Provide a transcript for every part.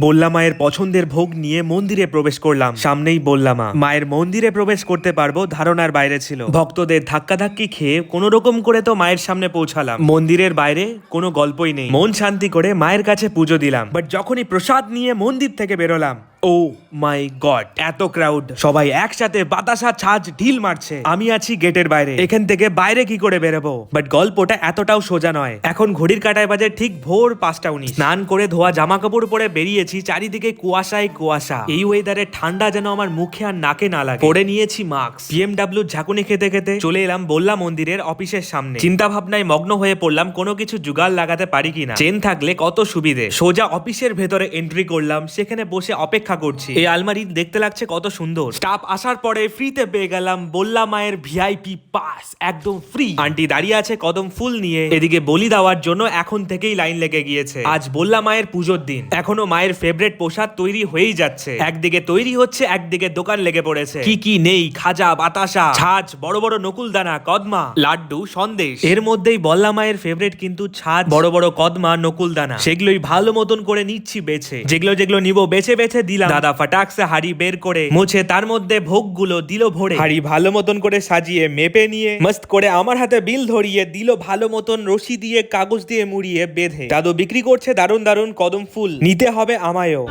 বললা মায়ের পছন্দের ভোগ নিয়ে মন্দিরে প্রবেশ করলাম। সামনেই বললাম মা। মায়ের মন্দিরে প্রবেশ করতে পারব ধারণার বাইরে ছিল। ভক্তদের ধাক্কাধাক্কি খেয়ে কোনো রকম করে তো মায়ের সামনে পৌঁছালাম। মন্দিরের বাইরে কোনো গল্পই নেই। মন শান্তি করে মায়ের কাছে পুজো দিলাম। বাট যখনই প্রসাদ নিয়ে মন্দির থেকে বেরোলাম ও মাই গড এত ক্রাউড সবাই একসাথে বাতাসা ছাজ ঢিল মারছে। আমি আছি গেটের বাইরে। এখান থেকে বাইরে কি করে বেরোবো? বাট গল্পটা এতটাও সোজা নয়। এখন ঘড়ির কাটায় বাজে ঠিক ভোর পাঁচটা উনিশ। স্নান করে ধোয়া জামা কাপড় পরে বেরিয়েছি চারিদিকে কুয়াশায় কুয়াশা। এই ওয়েদারে ঠান্ডা যেন আমার মুখে আর নাকে না লাগে। পরে নিয়েছি মাস্ক বিএমডাব্লিউ ঝাঁকুনি খেতে খেতে চলে এলাম বললা মন্দিরের অফিসের সামনে। চিন্তা ভাবনায় মগ্ন হয়ে পড়লাম, কোনো কিছু জুগাল লাগাতে পারি কিনা? চেন থাকলে কত সুবিধে? সোজা অফিসের ভেতরে এন্ট্রি করলাম, সেখানে বসে অপেক্ষা করছি। এই আলমারি দেখতে লাগছে কত সুন্দর। স্টাফ আসার পরে ফ্রিতে পেয়ে গেলাম বললা মায়ের ভিআইপি পাস একদম ফ্রি। আন্টি দাঁড়িয়ে আছে কদম ফুল নিয়ে এদিকে বলি দেওয়ার জন্য এখন থেকেই লাইন লেগে গিয়েছে। আজ বললা মায়ের পুজোর দিন। এখনও মায়ের ফেভারিট প্রসাদ তৈরি হয়েই যাচ্ছে। একদিকে তৈরি হচ্ছে একদিকে দোকান লেগে পড়েছে। কি কি নেই খাজা বাতাসা ছাজ বড় বড় নকুলদানা কদমা লাড্ডু সন্দেশ। এর মধ্যেই বল্লা মায়ের ফেভারিট কিন্তু ছাদ বড় বড় কদমা নকুলদানা। সেগুলোই ভালো মতন করে নিচ্ছি বেছে। যেগুলো যেগুলো নিব বেছে বেছে দিলাম। দাদা ফাটাকসে হাড়ি বের করে মুছে তার মধ্যে ভোগগুলো দিল ভরে। হাড়ি ভালো মতন করে সাজিয়ে মেপে নিয়ে মস্ত করে আমার হাতে বিল ধরিয়ে দিল ভালো মতন রশি দিয়ে কাগজ দিয়ে মুড়িয়ে বেঁধে। দাদু বিক্রি করছে দারুণ দারুণ কদম ফুল। নিতে হবে আমায়ও।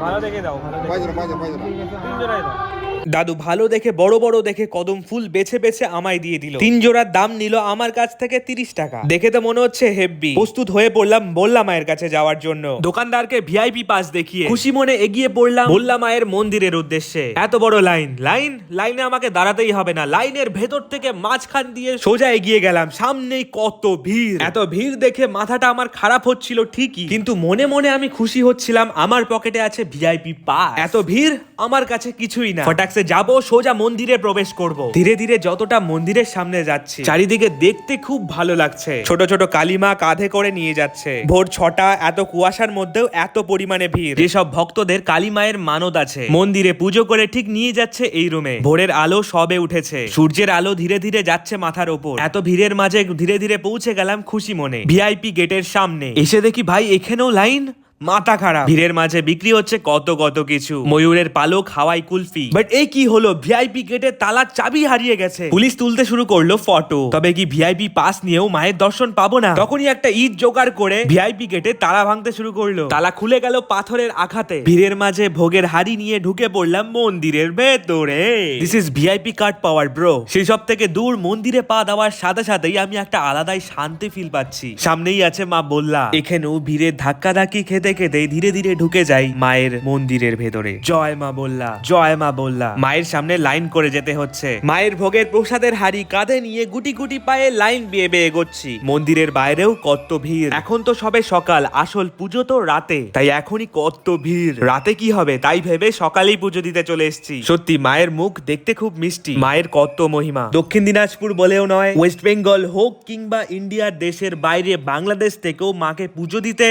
ভালো দেখে দাও ভালো দেখে পাইজারা দাদু ভালো দেখে, বড় বড় দেখে কদম ফুল বেছে বেছে আমায় দিয়ে দিল। তিন জোড়ার দাম নিল আমার কাছ থেকে তিরিশ টাকা। দেখে তো মনে হচ্ছে হেভি প্রস্তুত হয়ে পড়লাম বললাম মায়ের কাছে যাওয়ার জন্য। দোকানদারকে ভিআইপি পাস দেখিয়ে খুশি মনে এগিয়ে পড়লাম, বললাম মায়ের মন্দিরের উদ্দেশ্যে। এত বড় লাইন লাইন, লাইনে আমাকে দাঁড়াতেই হবে না। লাইনের ভেতর থেকে মাঝখান দিয়ে সোজা এগিয়ে গেলাম, সামনেই কত ভিড়। এত ভিড় দেখে মাথাটা আমার খারাপ হচ্ছিল ঠিকই, কিন্তু মনে মনে আমি খুশি হচ্ছিলাম, আমার পকেটে আছে ভিআইপি পাস। এত ভিড় আমার কাছে কিছুই না। ফটাকসে যাব, সোজা মন্দিরে প্রবেশ করব। ধীরে ধীরে যতটা মন্দিরের সামনে যাচ্ছি, চারিদিকে দেখতে খুব ভালো লাগছে। ছোট ছোট কালিমা কাঁধে করে নিয়ে যাচ্ছে। ভোর ছটা, এত কুয়াশার মধ্যেও এত পরিমাণে ভিড়। যেসব ভক্তদের কালিমায়ের মানত আছে, মন্দিরে পুজো করে ঠিক নিয়ে যাচ্ছে এই রুমে। ভোরের আলো সবে উঠেছে। সূর্যের আলো ধীরে ধীরে যাচ্ছে মাথার ওপর। এত ভিড়ের মাঝে ধীরে ধীরে পৌঁছে গেলাম খুশি মনে। ভিআইপি গেটের সামনে। এসে দেখি ভাই, এখানেও লাইন? মাথা খারাপ। ভিড়ের মাঝে বিক্রি হচ্ছে কত কত কিছু। ময়ূরের পালক হাওয়াই কুলফি। বাট এই কি হলো? ভিআইপি গেটে তালার চাবি হারিয়ে গেছে। পুলিশ তুলতে শুরু করল ফটো। তবে কি ভিআইপি পাস নিয়েও মায়ের দর্শন পাবো না? তখনই একটা ঈদ জোগাড় করে ভিআইপি গেটে তালা ভাঙতে শুরু করল। তালা খুলে গেল পাথরের আঘাতে। ভিড়ের মাঝে ভোগের হাড়ি নিয়ে ঢুকে পড়লাম মন্দিরের ভেতরে। This is VIP card power bro সেই সব থেকে দূর মন্দিরে পা দেওয়ার সাথে সাথেই আমি একটা আলাদাই শান্তি ফিল পাচ্ছি। সামনেই আছে মা বললা। এখানেও ভিড়ের ধাক্কা ধাক্কি খেতে ধীরে ধীরে ঢুকে যাই মায়ের মন্দিরের ভেতরে। জয় মা বললা জয় মা বললা। মায়ের সামনে লাইন করে যেতে হচ্ছে। মায়ের ভোগের প্রসাদের হাড়ি কাঁধে নিয়ে গুটি গুটি পায়ে লাইন বিয়ে বেয়ে এগোচ্ছি। মন্দিরের বাইরেও কত ভিড়। এখন তো সবে সকাল আসল পুজো তো রাতে। তাই এখনই কত ভিড়। রাতে কি হবে তাই ভেবে সকালেই পুজো দিতে চলে এসেছি। সত্যি মায়ের মুখ দেখতে খুব মিষ্টি। মায়ের কত মহিমা। দক্ষিণ দিনাজপুর বলেও নয় ওয়েস্ট বেঙ্গল হোক কিংবা ইন্ডিয়ার দেশের বাইরে বাংলাদেশ থেকেও মাকে পুজো দিতে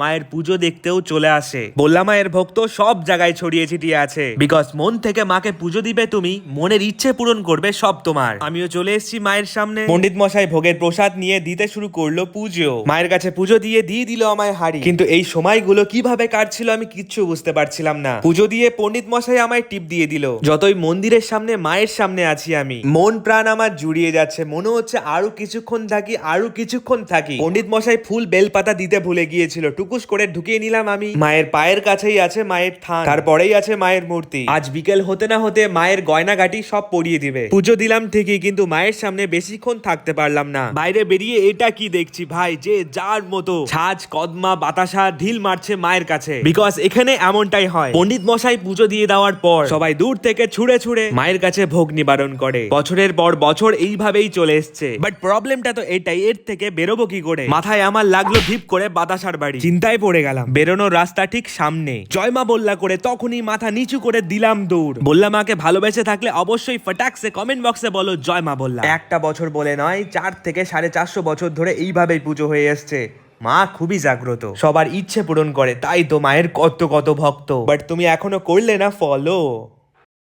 মায়ের পুজো দেখতেও চলে আসে। বললাম, মায়ের ভক্ত সব জায়গায় ছড়িয়ে ছিটিয়ে আছে। বিকজ মন থেকে মাকে পুজো দিবে তুমি, মনের ইচ্ছে পূরণ করবে সব তোমার। আমিও চলে এসেছি মায়ের সামনে। পণ্ডিত মশাই ভোগের প্রসাদ নিয়ে দিতে শুরু করল পুজো। মায়ের কাছে পুজো দিয়ে দিয়ে দিল আমায় হাড়ি। কিন্তু এই সময়গুলো কীভাবে কাটছিল আমি কিচ্ছু বুঝতে পারছিলাম না। পুজো দিয়ে পণ্ডিত মশাই আমায় টিপ দিয়ে দিল, যতই মন্দিরের সামনে, মায়ের সামনে আছি আমি। মন প্রাণ আমার জুড়িয়ে যাচ্ছে। মনে হচ্ছে আরও কিছুক্ষণ থাকি, আরও কিছুক্ষণ থাকি। পণ্ডিত মশাই ফুল বেলপাতা দিতে ভুলে গিয়েছিল। টুকুস করে ঢুকিয়ে নিলাম আমি। মায়ের পায়ের কাছেই আছে মায়ের থান। তারপরেই আছে মায়ের মূর্তি। আজ বিকেল হতে না হতে মায়ের গয়নাগাটি সব পরিয়ে দিবে। পুজো দিলাম ঠিকই, কিন্তু মায়ের সামনে বেশিক্ষণ থাকতে পারলাম না। বাইরে বেরিয়ে এটা কি দেখছি ভাই? যে যার মতো। ছাজ কদমা, বাতাসা, ঢিল মারছে মায়ের কাছে। বিকজ এখানে এমনটাই হয়। পণ্ডিত মশাই পুজো দিয়ে দেওয়ার পর সবাই দূর থেকে ছুড়ে ছুড়ে মায়ের কাছে ভোগ নিবারণ করে। বছরের পর বছর এইভাবেই চলে এসছে। বাট প্রবলেমটা তো এটাই, এর থেকে বেরোবো কি করে? মাথায় আমার লাগল ভিপ করে বাতাসার বাড়ি। চিন্তায় পড়ে গেলাম। বেরোনোর রাস্তা ঠিক সামনে। জয়মা বললা করে তখনই মাথা নিচু করে দিলাম দৌড়। বললাম মাকে ভালোবেসে থাকলে অবশ্যই ফটাকসে কমেন্ট বক্সে বলো জয় মা বললা একটা বছর বলে নয় চার থেকে সাড়ে চারশো বছর ধরে এইভাবেই পুজো হয়ে এসছে। মা খুবই জাগ্রত। সবার ইচ্ছে পূরণ করে তাই তো মায়ের কত কত ভক্ত। বাট তুমি এখনও করলে না ফলো